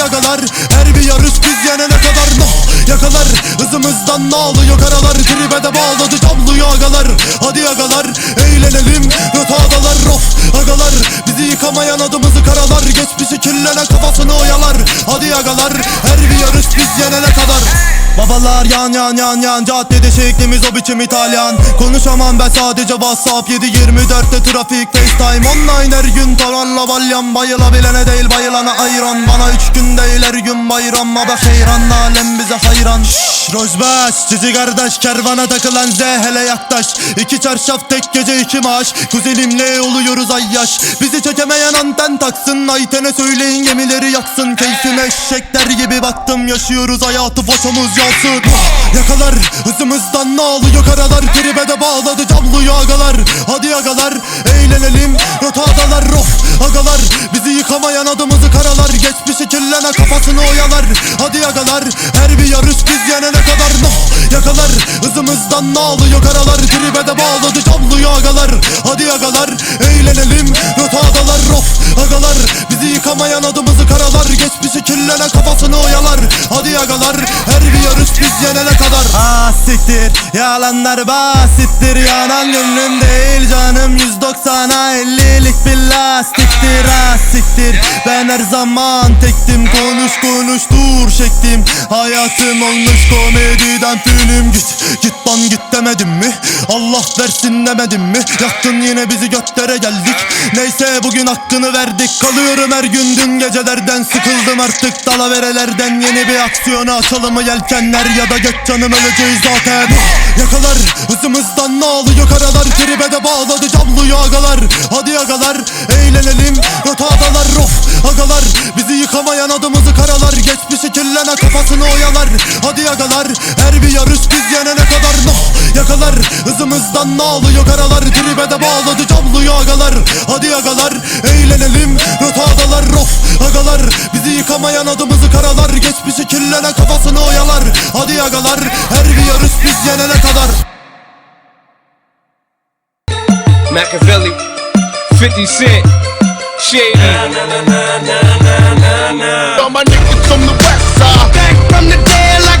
Hadi agalar her bir yarış biz yenene kadar no Yakalar. Hızımızdan ne alıyor karalar. Tribe de bağladı camlıyor agalar Hadi agalar eğlenelim. Göt adalar rof agalar. Bizi yıkamayan adımızı karalar. Geçmişi kirlene kafasını oyalar. Hadi agalar Babalar yan yan yan yan. Caddede şeklimiz o biçim İtalyan. Konuşamam ben sadece WhatsApp. 7-24'te trafik FaceTime Online her gün. Taranla balyan Bayılabilene değil bayılana ayran. Bana üç gün değil her gün bayram. Ama heyran alem bize hayran. Şşş Rojbaş Cici kardeş kervana takılan Z hele yaklaş İki çarşaf tek gece iki maaş. Kuzenimle oluyoruz ay yaş Bizi çekemeyen anten taksın. Ayten'e söyleyin gemileri yaksın. Keyfime eşekler gibi baktım. Yaşıyoruz hayatı foşomuz yansın Yakalar hızımızdan ne alıyor karalar. Tribe de bağladı camlıyor agalar Hadi agalar eğlenelim. Rotadalar rof agalar. Bizi yıkamayan adımızı karalar. Geçmişi kirlene kafasını oyalar. Hadi agalar her bir yarış biz yenene kadar. No Yakalar hızımızdan ne alıyor karalar. Tribe de bağladı camlıyor agalar Hadi agalar eğlenelim. Rotadalar Bizi yıkamayan adımızı karalar Geçmişi kirlene kafasını oyalar. Hadi agalar her bir yarış biz yenene kadar. Ah yalanlar basittir Yanan gönlüm değil canım. 190'a 50'lik bir lastiktir Ah siktir. Ben her zaman tektim. Konuş konuş dur şektim. Hayatım olmuş komediden film Git git lan git demedim mi? Allah versin demedim mi? Yaktın yine bizi götlere geldik. Neyse bugün hakkını verdik. Kalıyorum her gün. Dün gecelerden Sıkıldım artık. Dalaverelerden Yeni bir aksiyona açalım mı yelkenler? Ya da geç canım öleceğiz zaten. Yakalar hızımızdan ne alıyor karalar? Tribe de bağladı camlıyor agalar Hadi agalar eğlenelim. Göt adalar rof agalar. Bizi yıkamayan adımızı karalar. Geçmişi kirlene kafasını oyalar. Hadi agalar her bir yarış biz yenene kadar. No Yakalar. Hızımızdan ne alıyor karalar? Tribe de bağladı camlıyor agalar Hadi agalar eğlenelim. Göt adalar rof agalar. Bizi yıkamayan adımızı karalar. Geçmişi kirlene kafasını oyalar. Hadi agalar her bir yarış biz yenene kadar Machiavelli, 50 Cent, Shady. Nah, nah, nah, nah, nah, nah, nah. All my niggas from the west side, back from the dead like